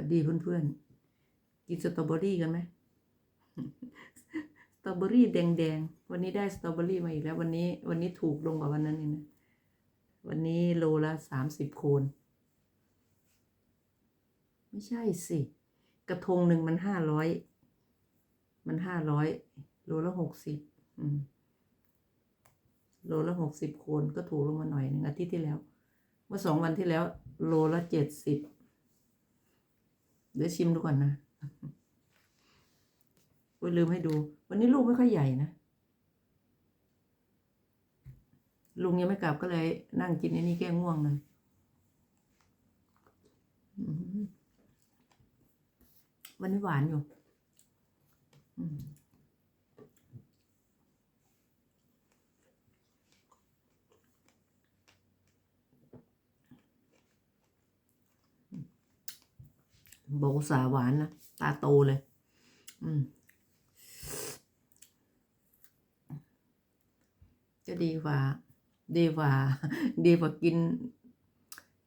วัสดีเพื่อนๆ กินสตรอเบอรี่กันไหมสตรอเบอรี่แดงๆ วันนี้ได้สตรอเบอรี่มาอีกแล้ว วันนี้ วันนี้ถูกลงกว่าวันนั้นนี่นะ วันนี้โลละสามสิบโคน ไม่ใช่สิ กระทงหนึ่งมันห้าร้อย มันห้าร้อยโลละหกสิบโลละหกสิบโคนก็ถูกลงมาหน่อยหนึ่งอาทิตย์ที่แล้ว เมื่อสองวันที่แล้ว โลละเจ็ดสิบ เดี๋ยวชิมดูก่อนนะอุ้ยลืมให้ดู วันนี้ลูกไม่ค่อยใหญ่นะ ลุงยังไม่กลับก็เลยนั่งกินไอ้นี่แก้ง่วงเลยวันนี้หวานอยู่ บอกสาหวานนะ ตาโตเลย อืม จะดีกว่า ดีกว่า ดีกว่ากิน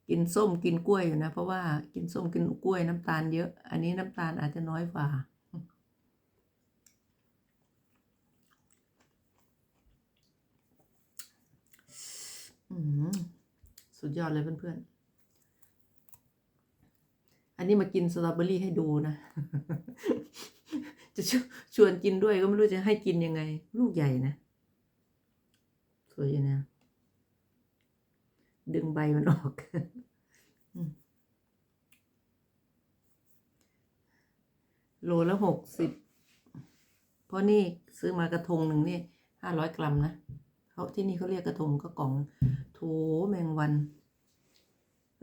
กินส้มกินกล้วยอยู่นะ เพราะว่ากินส้มกินกล้วยน้ำตาลเยอะ อันนี้น้ำตาลอาจจะน้อยกว่าสุดยอดเลยเพื่อนๆ อันนี้มากินสตรอเบอรี่ให้ดูนะ จะชวชวนกินด้วยก็ไม่รู้จะให้กินยังไง ลูกใหญ่นะสวยอยู่นะ ดึงใบมันออกโลละหกสิบ เพราะนี่ซื้อมากระทงหนึ่งนี่ห้าร้อยกรัมนะเขาที่นี่เขาเรียกกระทงก็กล่องโถแมงวัน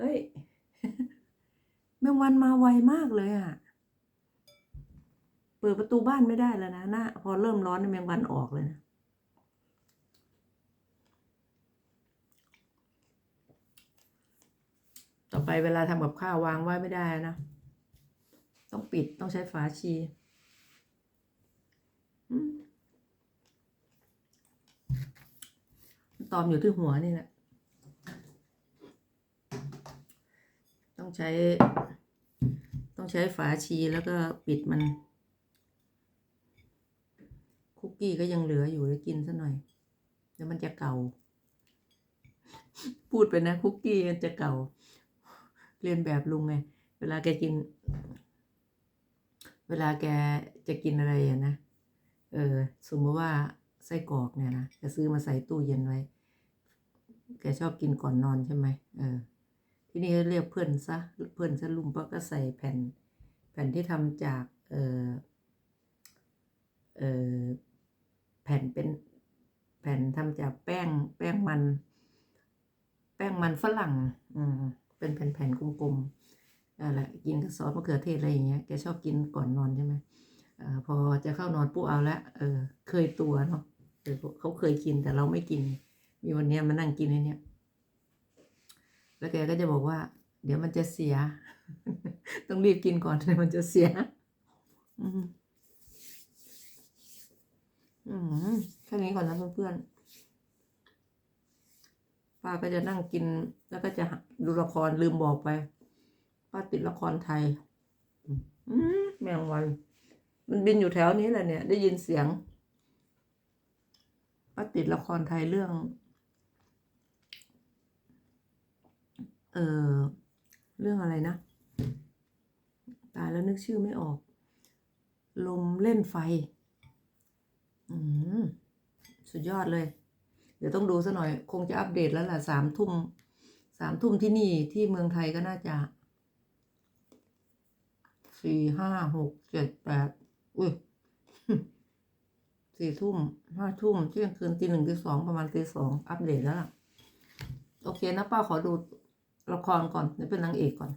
เฮ้ย วันมาไวมากเลยอะ่ะ เปิดประตูบ้านไม่ได้แล้วนะหน้าพอเริ่มร้อนเมียแมงวันออกเลยนะต่อไปเวลาทำกับข้าววางไว้ไม่ได้นะ ต้องปิดต้องใช้ฝาชีตอมอยู่ที่หัวนี่แหละ ต้องใช้ ใช้ฝาชีแล้วก็ปิดมัน คุกกี้ก็ยังเหลืออยู่เดี๋ยวกินซะหน่อยเดี๋ยวมันจะเก่า พูดไปนะ คุกกี้มันจะเก่า เรียนแบบลุงไง เวลาแกกิน เวลาแกจะกินอะไรอะนะเออสมมติว่าไส้กรอกเนี่ยนะแกซื้อมาใส่ตู้เย็นไว้ แกชอบกินก่อนนอนใช่ไหมเออ นี่เขาเรียกเพื่อนซะเพื่อนซะลุงเพราะก็ใส่แผ่น แผ่นที่ทำจากเออเออแผ่นเป็นแผ่นทำจากแป้งแป้งมัน แป้งมันฝรั่งอืมเป็นแผ่นๆกลมๆนั่นแหละกินกับซอสมะเขือเทศอะไรอย่างเงี้ยแกชอบกินก่อนนอนใช่ไหมอพอจะเข้านอนปุ๊บเอาละเออ เคยตัวเนาะเขาเคยกินแต่เราไม่กิน มีวันเนี้ยมานั่งกินไอ้เนี้ย แล้วแกก็จะบอกว่า เดี๋ยวมันจะเสีย ต้องรีบกินก่อนเดี๋ยวมันจะเสีย อืมอืมแค่นี้ก่อนนะเพื่อนๆป้าก็จะนั่งกิน แล้วก็จะดูละครลืมบอกไป ป้าติดละครไทย อืมแมงวัน มันบินอยู่แถวนี้แหละเนี่ย ได้ยินเสียงป้าติดละครไทยเรื่อง เออเรื่องอะไรนะ ตายแล้วนึกชื่อไม่ออก ลมเล่นไฟ อืมสุดยอดเลย เดี๋ยวต้องดูซะหน่อยคงจะอัปเดตแล้วล่ะสามทุ่มสามทุ่มที่นี่ที่เมืองไทยก็น่าจะสี่ห้าหกเจ็ดแปดอุ้ยสี่ทุ่มห้าทุ่มเที่ยงคืนตีหนึ่งตีสองประมาณตีสองอัปเดตแล้วล่ะ โอเคนะป้าขอดู ละครก่อนเดี๋ยวเป็นนางเอกก่อน